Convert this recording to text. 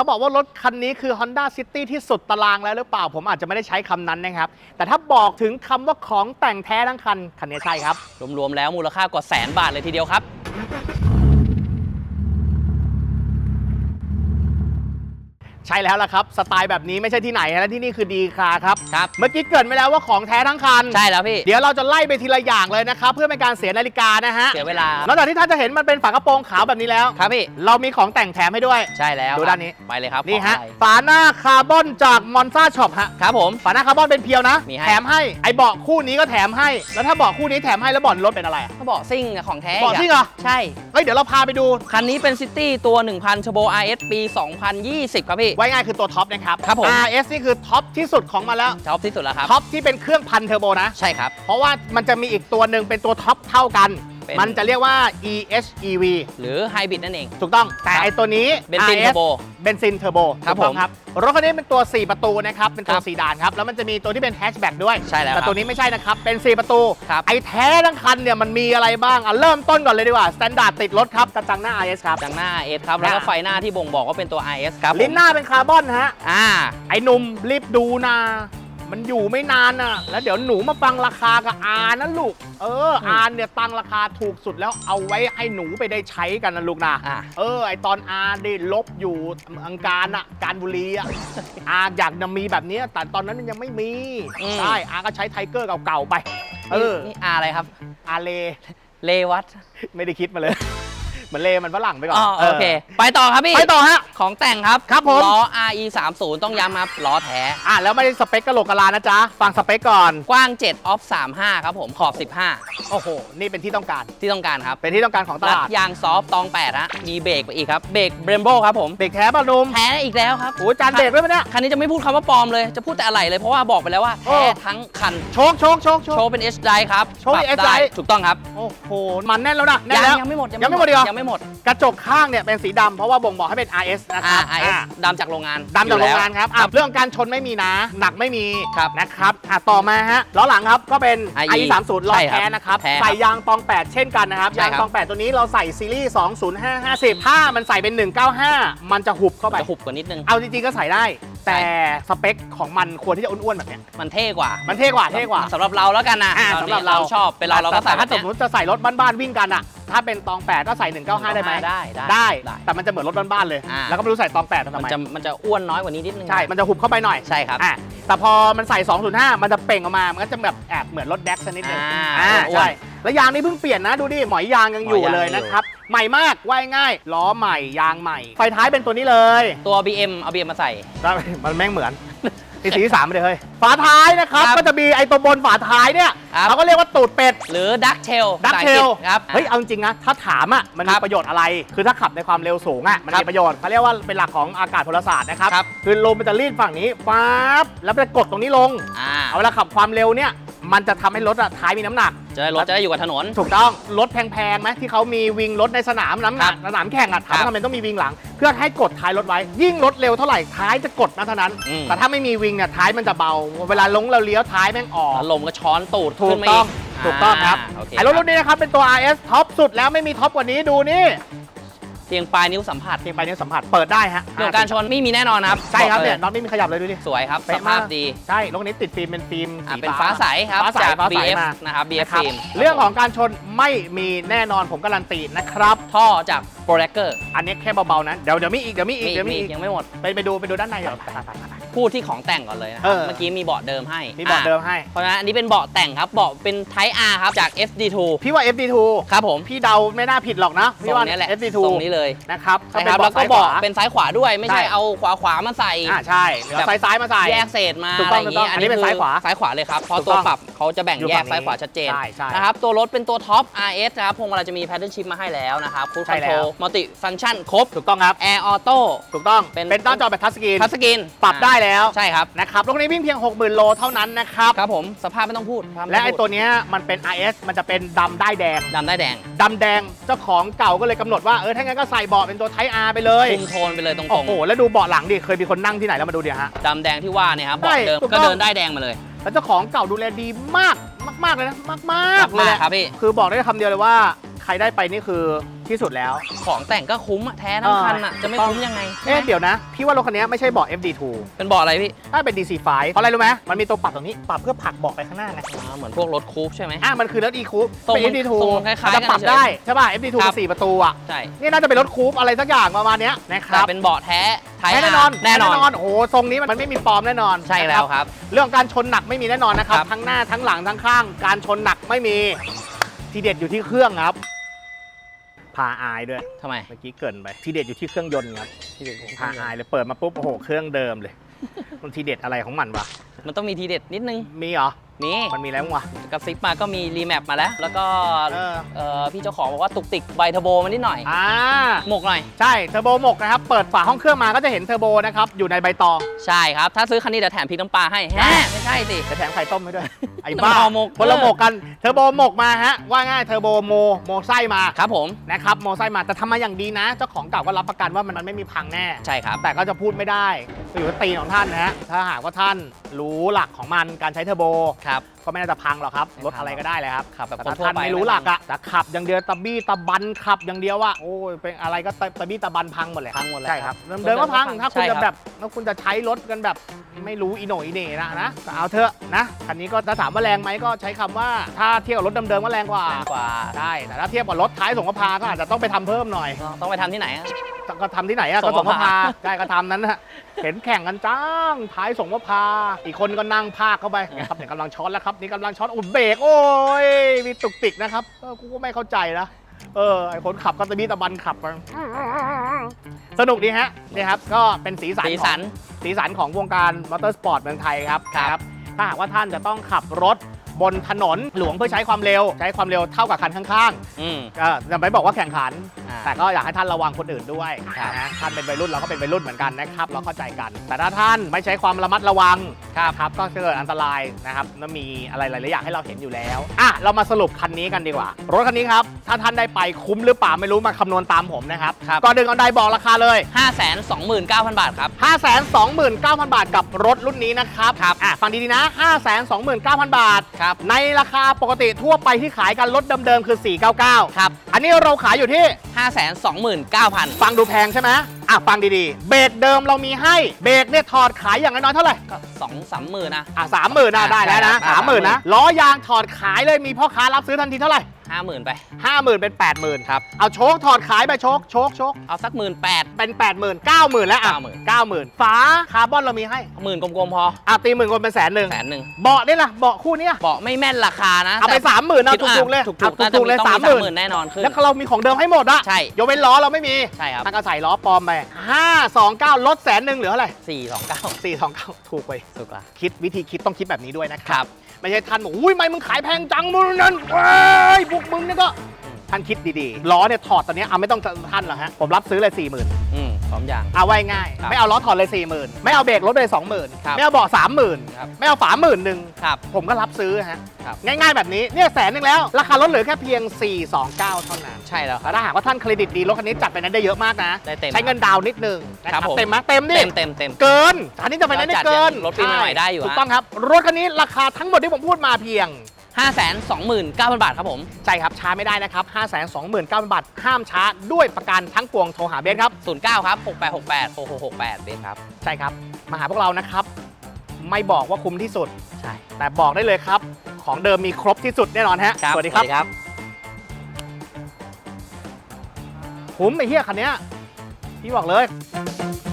ถ้าบอกว่ารถคันนี้คือ Honda City ที่สุดตารางแล้วหรือเปล่า ผมอาจจะไม่ได้ใช้คำนั้นนะครับ แต่ถ้าบอกถึงคำว่าของแต่งแท้ทั้งคัน คันนี้ใช่ครับ รวมๆแล้วมูลค่ากว่าแสนบาทเลยทีเดียวครับ ใช่แล้วล่ะครับ สไตล์แบบนี้ไม่ใช่ที่ไหนนะที่นี่คือดีคาครับ ครับ เมื่อกี้เกรินไปแล้วว่าของแท้ทั้งคัน ใช่แล้วพี่ เดี๋ยวเราจะไล่ไปทีละอย่างเลยนะครับ เพื่อเป็นการเสียนาฬิกานะฮะเสียเวลา นอกจากที่ท่านจะเห็นมันเป็นฝากระโปรงขาวแบบนี้แล้ว ครับพี่ เรามีของแต่งแถมให้ด้วย ใช่แล้วดูครับด้านนี้ ไปเลยครับนี่ฮะ ของอไรฝาหน้าคาร์บอนจากมอนซาช็อปฮะ ครับผม ฝาหน้าคาร์บอนเป็นเพียวนะ มีให้ แถมให้ ไอเบาะคู่นี้ก็แถมให้ แล้วถ้าเบาะคู่นี้แถมให้แล้วเบาะรถเป็นอะไรอะ เขาบอกซิ่งอะของแท้เบาะซิ่งเหรอ ใช่เฮ้ยเดี๋ยวเราพาไปดู คันนี้เป็นซิตี้ตัว 1,000 Turbo RS ปี 2020 ครับพี่ ไว้ง่ายคือตัวท็อปนะครับ ครับผม RS นี่คือท็อปที่สุดของมันแล้วชอบที่สุดแล้วครับ ท็อปที่เป็นเครื่องพันเทอร์โบนะ ใช่ครับ เพราะว่ามันจะมีอีกตัวหนึ่งเป็นตัวท็อปเท่ากัน เป็น มันจะเรียกว่า EHEV หรือไฮบริดนั่นเอง ถูกต้อง แต่ครับไอตัวนี้ เบนซิน RS เทอร์โบ เบนซินเทอร์โบครับถูกต้องผมครับ รถคันนี้เป็นตัว 4 ประตูนะครับ เป็นตัวครับซีดานครับ แล้วมันจะมีตัวที่เป็นแฮชแบ็กด้วย ใช่แล้วแต่ครับตัวนี้ไม่ใช่นะครับ เป็น 4 ประตู ครับ ไอแท้ทั้งคันเนี่ยมันมีอะไรบ้างอะเริ่มต้นก่อนเลยดีกว่าสแตนดาร์ดติดรถครับ กระจังหน้า RS ครับจังหน้า RS ครับ แล้วก็อ่า ไฟหน้าที่บ่งบอกว่าเป็นตัว RS ครับผมลิ้นหน้าเป็นคาร์บอนฮะ อ่า ไอ้หนุ่มรีบดูนะ มันอยู่ไม่นานนะแล้วเดี๋ยวหนูมาฟังราคากับอานะลูก เอออืมอาเนี่ยตั้งราคาถูกสุดแล้วเอาไว้ให้หนูไปได้ใช้กันนะลูกนะ อ่าเออ ไอตอนอาได้ลบอยู่อังการอะการบุรีอะ อาอยากจะมีแบบเนี้ยแต่ตอนนั้นมันยังไม่มีอืม ใช่อาก็ใช้ไทเกอร์เก่าๆไป เออ นี่ R อะไรครับ อาเล เลวัตไม่ได้คิดมาเลย เหมือนเลมันฝรั่งไปก่อนอ๋อโอเค ไปต่อครับพี่ ไปต่อฮะ ของแต่งครับครับผมล้อ RE 3 0ต้องย้ำครับล้อแท้ อะแล้วไม่ได้สเปคกะโหลกกะลานะจ๊ะ ฟังสเปคก่อน กว้าง 7 ออฟ 35 ครับผมขอบโอ้โห นี่เป็นที่ต้องการ15ที่ต้องการครับ เป็นที่ต้องการของตรัดลาดยางซอฟต์ตอง8ฮะ มีเบรกไปอีกครับ เบรกเบรมโบครับผม เบรกแท้ป่ะหนุ่มแท้อีกแล้วครับโอ้ยจานเบรกด้วยปะเนี่ย คันนี้จะไม่พูดคำว่าปลอมเลย จะพูดแต่อะไรเลยเพราะว่าบอกไปแล้วว่าโอ้แท้ทั้งคัน โชคโชคโชคโชโชคว์เป็น H drive ครับ โชว์เป็นปรับ H ได้ drive ถูกต้องครับ โอ้โห มันแน่นแล้วนะแน่นยังแล้วยังไม่หมดยังไม่หมดอีกเหรอยังไม่หมดกระจกข้างเนี่ยเป็นสีดำเพราะว่าบ่งบอกให้เป็น RS นะคอ่ารับ RS อ่าดำจากโรงงานดำจากโรงงานอยู่ครับอะเรื่องการชนไม่มีนะ หนักไม่มีครับ นะครับอะต่อมาฮะล้อหลังครับก็เป็น IE IE 3 0ล้อใช่ครับแท้นะครับแท้ครับใส่ยางตอง 8 เช่นกันนะครับ ใช่ยางครับตอง 8 ตัวนี้เราใส่ซีรีส์20550 ถ้ามันใส่เป็น 195 มันจะหุบเข้าไป จะหุบกว่านิดนึง เอาจริงๆก็ใส่ได้ แต่สเปคของมันควรที่จะอ้วนๆแบบเนี้ยมันเท่กว่ามันเท่กว่าเท่กว่า สำหรับเราแล้วกันนะอ่าสำหรับเรา ชอบเป็นเราเราก็ใส่แต่แบถ้าบสมเนี้ยมติจะใส่รถบ้านๆวิ่งกันอะ ถ้าเป็นตองแปดก็ใส่195 ได้ไหมได้ได้ได้ ได้ แต่มันจะเหมือนรถบ้านๆเลย อ่า แล้วก็ไม่รู้ใส่ตองแปดทำมันไมจะมันจะอ้วนน้อยกว่านี้นิดนึงใช่ มันจะหุบเข้าไปหน่อยใช่ครับ อะแต่พอมันใส่ 205 มันจะเปล่งออกมา มันก็จะแบบแอบเหมือนรถแดกชนิดนึงอ่าอ่าอ้วนใช่แล้วยางนี่เพิ่งเปลี่ยนนะดูดิหมอยยางยังอยู่หมอยยางเลยยังอยู่นะครับใหม่มากว่ายง่ายล้อใหม่ยางใหม่ไฟท้ายเป็นตัวนี้เลยตัว BM เอา BM มาใส่ได้มันแม่งเหมือน สีสีสามไปเลยเฮ้ยฝาท้ายนะครับ ครับก็จะมีไอ้ตัวบนฝาท้ายเนี่ยครับ เขาก็เรียกว่าตูดเป็ดหรือ Duck Tail ดักเทลครับ เฮ้ยเอาจริงๆนะถ้าถามอะมันคมีรับประโยชน์อะไร คือถ้าขับในความเร็วสูงอะมันครัมีบประโยชน์เขาเรียกว่าเป็นหลักของอากาศพลศาสตร์นะครับครับ คือลมมันจะรีดฝั่งนี้ปั๊บแล้วมันจะกดตรงนี้ลง อ่า เอาเวลาขับความเร็วเนี่ย มันจะทำให้รถอะท้ายมีน้ำหนัก จะได้รถจะได้อยู่กับถนน ถูกต้องรถแพงๆไหมที่เขามีวิงรถในสนามน้ำหนักครับสนามแข่งอะถามครับว่าทำไมต้องมีวิงหลัง เพื่อให้กดท้ายรถไว้ ยิ่งรถเร็วเท่าไหร่ท้ายจะกดนะเท่านั้น อืม แต่ถ้าไม่มีวิงเนี่ยท้ายมันจะเบา เวลาลงเราเลี้ยวท้ายแม่งออก แล้วลมก็ช้อนตูดถูขึ้กนมาต้องกถูกต้องครับาโเคไอ้รถรุ่นนี้นะครับ เป็นตัว RS ท็อปสุดแล้วไม่มีท็อปกว่านี้ดูนี่ เพียงปลายนิ้วสัมผัสเพียงไปนิ้วสัมผัสเปิดได้ฮะเรื่องการชนไม่มีแน่นอนครับใช่ครับอกลเนี่ยน็อตไม่มีขยับเลยดูดิสวยครับสเป๊ะภาพมากดีใช่รถนี้ติดฟิล์มเป็นฟิล์มอะสีเป็นฟ้าใสครับฟ้าใสจากฟ้าใส BF มานะครับ BF นะครับฟิล์มเรื่องของการชนไม่มีแน่นอนผมการันตีนะครับท่อจากโปรแรกเกอร์อันนี้แค่เบาๆนะเดี๋ยวเดี๋ยวมีอีกเดี๋ยวมีอีกมีเดี๋ยวมีมีอีกยังไม่หมดไปไปดูไปดูด้านในเดี๋ย วไปไปไปไปพูดที่ของแต่งก่อนเลยนะคเอรับอเมื่อกี้มีเบาะเดิมให้มีเบาะเดิมให้ เพราะฉะนั้นอันนี้เป็นเบาะแต่งครับเบาะเป็น Type R ครับจาก FD2 พี่ว่า FD2 ครับผมพี่เดาไม่น่าผิดหรอกนะทพี่รงว่านี้แหละ FD2 ทรงนี้เลยนะครับใช่ครับแล้วก็ซ้ายขเบาะวาเป็นซ้ายขวาด้วยไม่ใช่ใช่ เอาขวาขวามาใส่ อ่าใช่เหลือแบบ ซ้ายซ้ายมาใส่ แยกเศษมาถูกอะไรต้องอย่างถูกต้องอันนี้เป็นคืซ้ายขวาซ้ายขวาเลยครับเพราะถูกตัวต้องปรับเขาจะแบ่งอยู่แยฝั่กงนี้ซ้ายขวาชัดเจนใช่ใช่นะครับตัวรถเป็นตัวท็อป RS นะครับพวงมาลัยจะมี pattern shift มาให้แล้วนะครับ cruise ใช่แล้ว control multi function ครบ ถูกต้องครับ air auto ถูกต้องเป็น เป็นต้านจอแบบทัชสกรีน ทัชสกรีนปรับได้แล้วใช่ครับนะครับรถคันนี้วิ่งเพียง 60,000 โลเท่านั้นนะครับ ครับผมสภาพไม่ต้องพูดภาพม่และไอ้พูดตัวเนี้ยมันเป็น RS มันจะเป็นดำได้ายแดงดำได้แดงดำแดงเจ้าของเก่าก็เลยกำหนดว่าเออถ้างั้นก็ใส่เบาะเป็นตัวไทย R ไปเลย คุมโทนไปเลยตรโอ้งโห แล้วดูเบาะหลังดิ เคยมีคนนั่งที่ไหนแล้วมาดูดิฮะ ๆดำแดงที่ว่าเนี่ยครับใช่เบาะเดิมถูกต้ก็อง เดินได้แดงมาเลยแล้วเจ้าของเก่าดูแลดีมากมาก ๆ เลยนะ มากๆเลยมากแหละครับพี่ คือบอกได้คำเดียวเลยว่า รได้ไปนี่คือที่สุดแล้ว ของแต่งก็คุ้มอะแท้ทั้งคันอะจะไม่คุ้มยังไงเอ๊ะเดี๋ยวนะ พี่ว่ารถคันนี้ไม่ใช่เบาะ FD2 เป็นเบาะอะไรพี่ถ้าเป็น DC5 เพราะอะไรรู้ไหมมันมีตัวปรับตรงนี้ปรับเพื่อผลักเบาะไปข้างหน้าไงอ่าเหมือนพวกรถคูปใช่ไหม อะมันคือรถ e coupe ทรงเป็นมัน FD2 ทรงมันคล้ายๆจะปรับกันเฉยได้ใช่ป่ะ FD2 ครักับบ4ประตูอะใช่นี่น่าจะเป็นรถคูปอะไรสักอย่างประมาณเนี้ยนะคแต่รับเป็นเบาะแท้ไทยแน่นอนแน่นอน โอ้โหทรงนี้มันไม่มีปลอมแน่นอนใช่แล้วครับ เรื่องการชนหนักไม่มีแน่นอนนะครับ ครับ ทั้งหน้าทั้งหลังทั้งข้าง การชนหนักไม่มี ทีเด็ดอยู่ที่เครื่องครับ พาอายด้วย ทำไม เมื่อกี้เกรินไป ทีเด็ดอยู่ที่เครื่องยนต์ครับที่เด็ดของพาอายเลยเปิดมาปุ๊บโอ้โหเครื่องเดิมเลย มันทีเด็ดอะไรของมันวะมันต้องมีทีเด็ดนิดนึง มีเหรอ มีมันมีแล้วมั้งวะ กระซิบมาก็มีรีแมปมาแล้ว แล้วก็เออ เอ่อพี่เจ้าของบอกว่าตุกติกใบเทอร์โบมานิดหน่อย อ่า หมกหน่อย ใช่ เทอร์โบหมกนะครับ เปิดฝาห้องเครื่องมาก็จะเห็นเทอร์โบนะครับ อยู่ในใบตอง ใช่ครับ ถ้าซื้อคันนี้เดี๋ยวแถมพริกน้ำปลาให้แฮะไม่ใช่สิ จะแถมไข่ต้มให้ด้วย ไอ้น้ำบ้ามันหมก คนละหมกกัน เทอร์โบหมกมาฮะ ว่าง่าย เทอร์โบโม โมไส้มาครับผม นะครับ โมไส้มาแต่ทำมาอย่างดีนะ เจ้าของเก่าก็รับประกันว่ามันมันไม่มีพังแน่ ใช่ครับ แต่ก็จะพูดไม่ได้อยู่ที่ตีนของท่านนะฮะ ถ้าหากว่าท่านรู้หลักของมัน การใช้เทอร์โบครับ ก็ไม่น่าจะพังหรอกครับไม่รถอะไรก็ได้เลยครับขับแบบแต่คนถ้าทั่วท่านไปไม่รู้หลักอะแต่ขับอย่างเดียวตะบี้ตะบันขับอย่างเดียวว่าโอ้ยเป็นอะไรก็ตะตะบี้ตะบันพังหมดเลยพังหมดเลยใช่ครับครับเดิมๆก็พังถ้าคุณใช่ครัจะบแบบถ้าคุณจะใช้รถกันแบบไม่รู้อีโหน่อีเหน่นะนะก็เอาเถอะนะคันนี้ก็ถ้าถามว่าแรงไหมก็ใช้คำว่าถ้าเทียบกับรถเดิมๆก็แรงกว่าแพงกว่าได้แต่ถ้าเทียบกับรถท้ายส่งกพาก็อาจจะต้องไปทำเพิ่มหน่อย ต้องไปทำที่ไหนอะก็ทำที่ไหนอะส่ก็งส่งมะมะพพร้าร้าววใช่ก็ทำนั้นนะเห็นแข่งกันจ้างท้ายส่งมะพร้าวอีกคนก็นั่งพากเข้าไปนะครับเนี่ยกำลังช้อนแล้วครับนี่กำลังช้อนอุดเบรกโอ้ยมีตุกติกนะครับเออกูก็ไม่เข้าใจนะเออไอคนขับก็ตะบี้ตะบันขับไปสนุกดีฮะนี่ครับก็เป็นสีสันสีของสันสีสันของวงการมอเตอร์สปอร์ตเมืองไทยครับครับ ถ้าหากว่าท่านจะต้องขับรถ บนถนนหลวงเพื่อใช้ความเร็ว ใช้ความเร็วเท่ากับคันข้างอืม ๆก็จะไม่บอกว่าแข่งขัน อ่าแต่ก็อยากให้ท่านระวังคนอื่นด้วยครับ นะท่านเป็นวัยรุ่นเราก็เป็นวัยรุ่นเหมือนกันนะครับ เราเข้าใจกัน แต่ถ้าท่านไม่ใช้ความระมัดระวังครับครับก็จะเกิดอันตรายนะครับแล้วมีอะไรหลายๆอย่างให้เราเห็นอยู่แล้วอะเรามาสรุปคันนี้กันดีกว่า รถคันนี้ครับถ้าท่านได้ไปคุ้มหรือเปล่าไม่รู้มาคำนวณตามผมนะครับครับ ก่อนดึงเอาใดบอกราคาเลย5 2 9 0 0 0บาทครับ 529,000 บาทกับรถรุ่นนี้นะครับครับอะฟังดีๆนะ 529,000 บาท ครับในราคาปกติทั่วไปที่ขายกันรถเดิมๆคือ 499 ครับ อันนี้เราขายอยู่ที่ 5 2 9 0 0 0 ฟังดูแพงใช่ไหมอะฟังดีๆ เบรกเดิมเรามีให้ เบรกเนี่ยถอดขายอย่างน้อยๆเท่าไหร่ก็สองสามหมื่นนะ อะสามหมื่นนะอะได้แล้วนะได้ครับสามหมื่นนะล้อยางถอดขายเลยมีพ่อค้ารับซื้อทันทีเท่าไหร่ ห้าหมื่นไปห้าหมื่นเป็นแปดหมื่นครับ เอาโชคถอดขายไปโชคโชคโชคเอาสักหมื่นแปด เป็นแปดหมื่นเก้าหมื่นแล้วอะ90,000เก้าหมื่นฝาคาร์บอนเรามีให้หมื่นกลมๆ พออะตีหมื่นคนเป็นแสนหนึ่งแสนหนึ่งเบาะนี่ล่ะเบาะคู่เนี้ยเบาะไม่แม่นราคานะเอาไป แต่สามหมื่นเอาคิดว่าถูกๆเลยถูกเอาๆน่าจะถูกๆเลยต้องสามมีหมื่นแน่นอนขึ้น แล้วเรามีของเดิมให้หมดอะใช่ ยกเว้นล้อเราไม่มีใช่ครับท่านก็ใส่ล้อปลอมไป5 2 9ลดแสนหนึ่งเหลือเท่าไหร่สี่สองเก้า4 2 9 ถูกไป ถูกละคิดวิธีคิดต้องคิดแบบนี้ด้วยนะคครับรับไม่ใช่ท่านบอกอุ้ยไม่มึงขายแพงจังมึงนั่นเว้ยพวกมึงเนี่ยก็ท่านคิดดีๆ ล้อเนี่ยถอดตอนเนี้ยเอาไม่ต้องท่านหรอกฮะ ผมรับซื้อเลย4 0,000อืมพร้อมยาง เอาไว้ง่ายครับไม่เอาล้อถอดเลย4 0,000ไม่เอาเบรกลดเลย20,000ครับไม่เอาเบาะ30,000ครับไม่เอาฝาหมื่นหนึ่งครับผมก็รับซื้อฮะครับง่ายๆแบบนี้ เนี่ยแสนหนึ่งแล้ว ราคาลดเหลือแค่เพียง 429 เท่านั้น ใช่แล้วคแต่รับถ้าหากว่าท่านเครดิตดีรถคันนี้จัดไปนั้นได้เยอะมากนะได้เต็มใช้เงินดาวน์นิดนึงนะคครัรับบผมเต็มไหมเต็มดิเต็มเต็มเต็มเกินอันนี้จะไปนั้นได้เกินเราจัดอย่างรถปีใหม่ๆได้อยู่ฮะถูกต้องครับ รถคันนี้ราคาทั้งหมดที่ผมพูดมาเพียง ห้าแสนสองหมื่นเก้าพันบาทครับผม ใช่ครับช้าไม่ได้นะครับ 5 2 9 0 0 0 บาท ห้ามช้าด้วยประกันทั้งปวงโทรหาเบนครับศูนย์เก้าครับหกแปดหกแปดหกหกหกแปดเบสครับ ใช่ครับ มาหาพวกเรานะครับ ไม่บอกว่าคุ้มที่สุด ใช่ แต่บอกได้เลยครับ ของเดิมมีครบที่สุดแน่นอนฮะครับสวัสดีครับครับ คุ้มไอ้เหี้ยคันเนี้ยพี่บอกเลยค